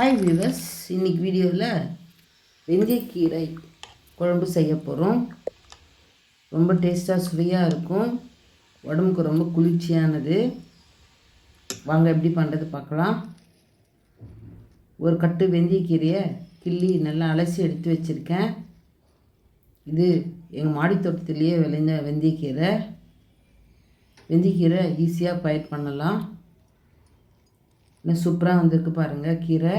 Hi viewers இன்னைக்கு வீடியோவில் வெந்தயக்கீரை குழம்பு செய்ய போகிறோம் ரொம்ப டேஸ்ட்டாக சுவையாக இருக்கும். உடம்புக்கு ரொம்ப குளிர்ச்சியானது. வாங்க எப்படி பண்ணுறது பார்க்கலாம். ஒரு கட்டு வெந்தயக்கீரையை கிள்ளி நல்லா அலசி எடுத்து வச்சுருக்கேன். இது எங்கள் மாடி தோட்டத்திலேயே விளைஞ்ச வெந்தயக்கீரை. வெந்தயக்கீரை ஈஸியாக பயிர் பண்ணலாம். இன்னும் சூப்பராக வந்திருக்கு பாருங்கள் கீரை.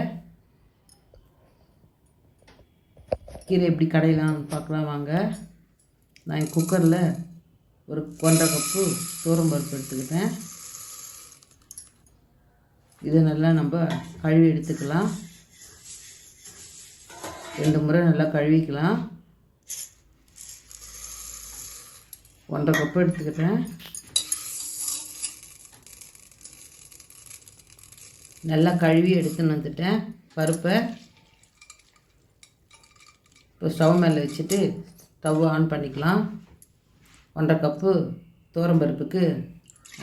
கீரை எப்படி கடையலாம்னு பார்க்கலாம் வாங்க. நான் குக்கரில் ஒரு கொண்டை கப்பு பருப்பு எடுத்துக்கிட்டேன். இதை நல்லா நம்ம கழுவி எடுத்துக்கலாம். ரெண்டு முறை நல்லா கழுவிக்கலாம். ஒன்றரை கப்பு எடுத்துக்கிட்டேன். நல்லா கழுவி எடுத்துன்னு வந்துட்டேன். பருப்பை இப்போ ஸ்டவ் மேலே வச்சுட்டு ஸ்டவ் ஆன் பண்ணிக்கலாம். ஒன்றரை கப்பு பருப்புக்கு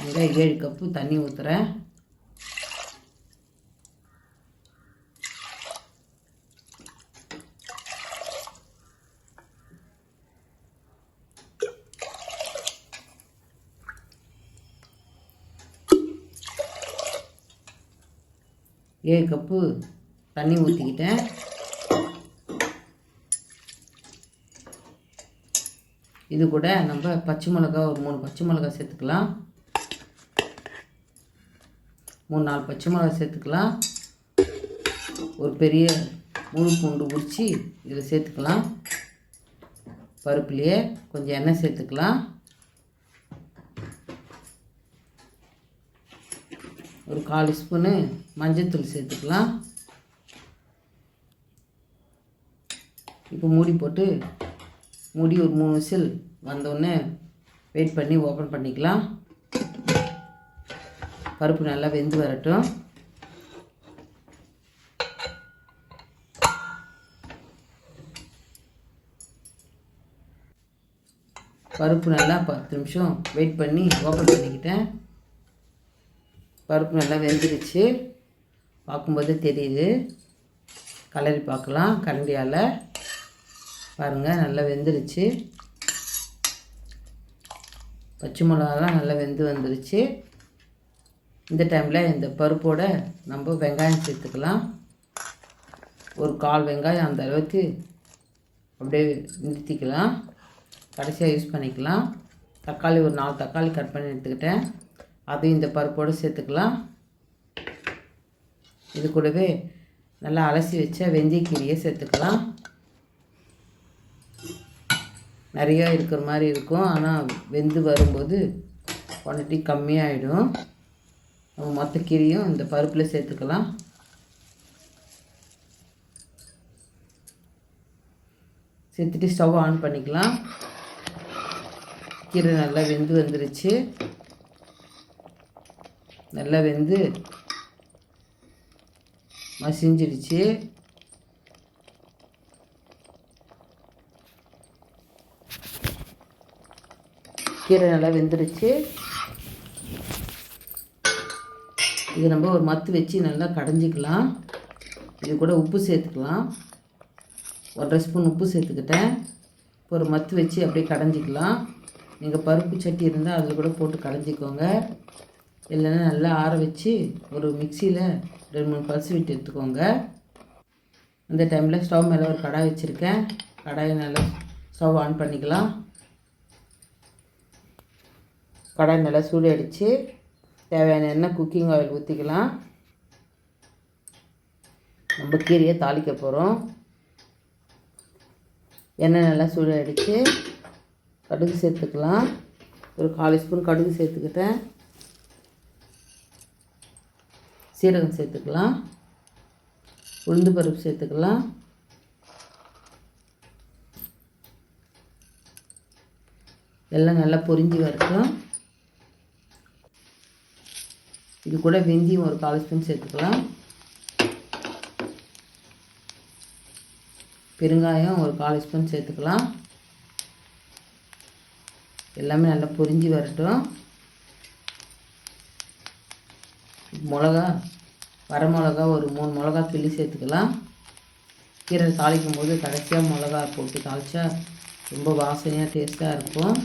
அங்கே ஏழு கப்பு தண்ணி ஊற்றுறேன் ஏழு கப்பு தண்ணி ஊற்றிக்கிட்டேன் இது கூட நம்ம பச்சை மிளகா ஒரு மூணு பச்சை மிளகா சேர்த்துக்கலாம். மூணு நாலு பச்சை மிளகா சேர்த்துக்கலாம். ஒரு பெரிய முழு பூண்டு உரித்து இதில் சேர்த்துக்கலாம். பருப்புலேயே கொஞ்சம் எண்ணெய் சேர்த்துக்கலாம். ஒரு கால் ஸ்பூனு மஞ்சள்தூள் சேர்த்துக்கலாம். இப்போ மூடி போட்டு மூடி ஒரு மூணு விசில் வந்தோடனே வெயிட் பண்ணி ஓப்பன் பண்ணிக்கலாம். பருப்பு நல்லா வெந்து வரட்டும். பருப்பு நல்லா பத்து நிமிஷம் வெயிட் பண்ணி ஓப்பன் பண்ணிக்கிட்டேன். பருப்பு நல்லா வெந்துருச்சு. பார்க்கும்போது தெரியுது. கலரி பார்க்கலாம். கரண்டியால். பாருங்கள் நல்லா வெந்துருச்சு. பச்சை மிளகாலாம் நல்லா வெந்து வந்துருச்சு. இந்த டைமில் இந்த பருப்போட நம்ம வெங்காயம் சேர்த்துக்கலாம். ஒரு கால் வெங்காயம் அந்த அளவுக்கு அப்படியே நிறுத்திக்கலாம். கடைசியாக யூஸ் பண்ணிக்கலாம். தக்காளி ஒரு நாலு தக்காளி கட் பண்ணி எடுத்துக்கிட்டேன். அதையும் இந்த பருப்போடு சேர்த்துக்கலாம். இது கூடவே நல்லா அலசி வச்ச வெந்தயக்கீரையை சேர்த்துக்கலாம். நிறையா இருக்கிற மாதிரி இருக்கும். ஆனால் வெந்து வரும்போது குவான்டிட்டி கம்மியாகிடும் நம்ம மொத்த கீரையும் இந்த பருப்பில் சேர்த்துக்கலாம். சேர்த்துட்டு ஸ்டவ் ஆன் பண்ணிக்கலாம். கீரை நல்லா வெந்து வந்துருச்சு. நல்லா வெந்து மசிஞ்சிடுச்சு. கீரை நல்லா வெந்துடுச்சு. இது நம்ம ஒரு மத்து வச்சு நல்லா கடைஞ்சிக்கலாம். இது கூட உப்பு சேர்த்துக்கலாம். ஒன்றரை ஸ்பூன் உப்பு சேர்த்துக்கிட்டேன். இப்போ ஒரு மத்து வச்சு அப்படியே கடைஞ்சிக்கலாம். நீங்கள் பருப்பு சட்டி இருந்தால் அதில் கூட போட்டு கடைஞ்சிக்கோங்க. இல்லைன்னா நல்லா ஆற வச்சு ஒரு மிக்சியில் ரெண்டு மூணு பல்ஸ் விட்டு எடுத்துக்கோங்க. அந்த டைமில் ஸ்டவ் மேலே ஒரு கடாய் வச்சுருக்கேன். கடாயை நல்லா ஸ்டவ் ஆன் பண்ணிக்கலாம். கடாய் நல்லா சூடு அடித்து தேவையான எண்ணெய் குக்கிங் ஆயில் ஊற்றிக்கலாம் நம்ம கீரையை தாளிக்க போகிறோம் எண்ணெய் நல்லா சூடு அடித்து கடுகு சேர்த்துக்கலாம். ஒரு கால் ஸ்பூன் கடுகு சேர்த்துக்கிட்டேன். சீரகம் சேர்த்துக்கலாம். உளுந்து பருப்பு சேர்த்துக்கலாம். எல்லாம் நல்லா பொரிஞ்சு வரட்டும். இது கூட வெந்தயம் ஒரு கால் ஸ்பூன் சேர்த்துக்கலாம். பெருங்காயம் ஒரு கால் ஸ்பூன் சேர்த்துக்கலாம். எல்லாமே நல்லா பொரிஞ்சு வரட்டும். மிளகா வரமிளகா ஒரு மூணு மிளகா கிள்ளி சேர்த்துக்கலாம். கீரை தாளிக்கும் போது கடைசியாக மிளகா போட்டு தாளித்தா ரொம்ப வாசனையாக டேஸ்ட்டாக இருக்கும்.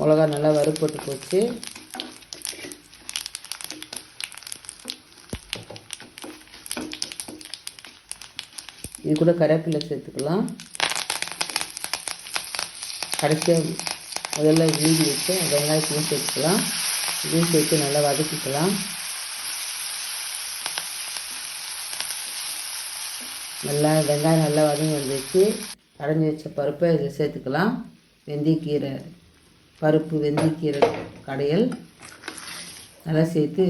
மிளகா நல்லா வறுப்பட்டு போச்சு. இது கூட கருவேப்பிலை சேர்த்துக்கலாம். கடைசியாக முதல்ல வீதி வச்சு வெங்காயத்தையும் சேர்த்துக்கலாம் இதையும் சேர்த்து நல்லா வதக்கிக்கலாம். நல்லா வெங்காயம் நல்லா வதங்கி வந்துச்சு கடைஞ்சி வச்ச பருப்பை இதில் சேர்த்துக்கலாம். வெந்தயக்கீரை பருப்பு வெந்தயக்கீரை கடையல் நல்லா சேர்த்து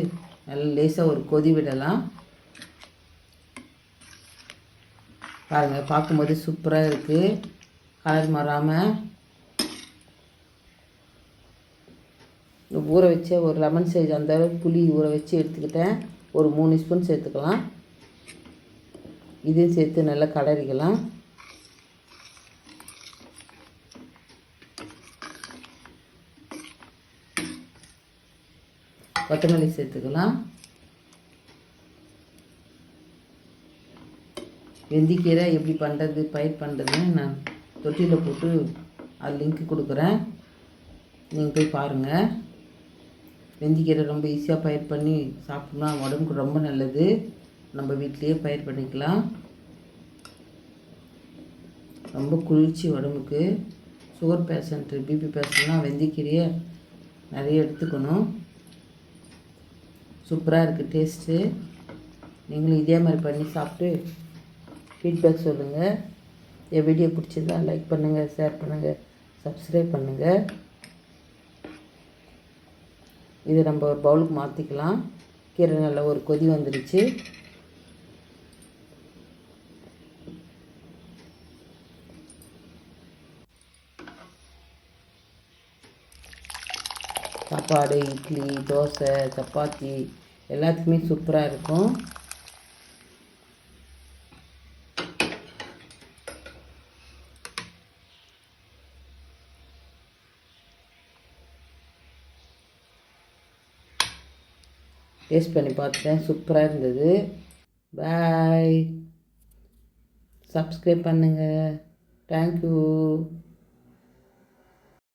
நல்லா லேசாக ஒரு கொதி விடலாம். பாருங்கள் பார்க்கும்போது சூப்பராக இருக்குது கலர் மாறாமல் ஊற வச்ச ஒரு லெமன் சைஸ் அந்த அளவுக்கு புளி ஊற வச்சு எடுத்துக்கிட்டேன். ஒரு மூணு ஸ்பூன் சேர்த்துக்கலாம். இதையும் சேர்த்து நல்லா கலரிக்கலாம். கொத்தமல்லி சேர்த்துக்கலாம். வெந்திக்கீரை எப்படி பண்ணுறது பயிர் பண்ணுறதுன்னு நான் தொட்டியில் போட்டு அது லிங்க் கொடுக்குறேன். நீங்கள் போய் பாருங்கள் வெந்திக்கீரை ரொம்ப ஈஸியாக பயிர் பண்ணி சாப்பிட்டோம்னா உடம்புக்கு ரொம்ப நல்லது. நம்ம வீட்டிலேயே பயிர் பண்ணிக்கலாம். ரொம்ப குளிர்ச்சி உடம்புக்கு. சுகர் பேஷண்ட்டு பிபி பேஷண்ட்லாம் வெந்திக்கீரையை நிறைய எடுத்துக்கணும். சூப்பராக இருக்குது டேஸ்ட்டு நீங்களும் இதே மாதிரி பண்ணி சாப்பிட்டு ஃபீட்பேக் சொல்லுங்கள் என் வீடியோ பிடிச்சிருந்தா லைக் பண்ணுங்கள் ஷேர் பண்ணுங்கள் சப்ஸ்கிரைப் பண்ணுங்கள் இதை நம்ம ஒரு பவுலுக்கு மாற்றிக்கலாம் கீரை நல்லா ஒரு கொதி வந்துடுச்சு சாப்பாடு இட்லி தோசை சப்பாத்தி எல்லாத்துக்குமே சூப்பராக இருக்கும். டேஸ்ட் பண்ணி பார்த்துட்டேன். சூப்பராக இருந்தது. பாய் சப்ஸ்கிரைப் பண்ணுங்கள் தேங்க்யூ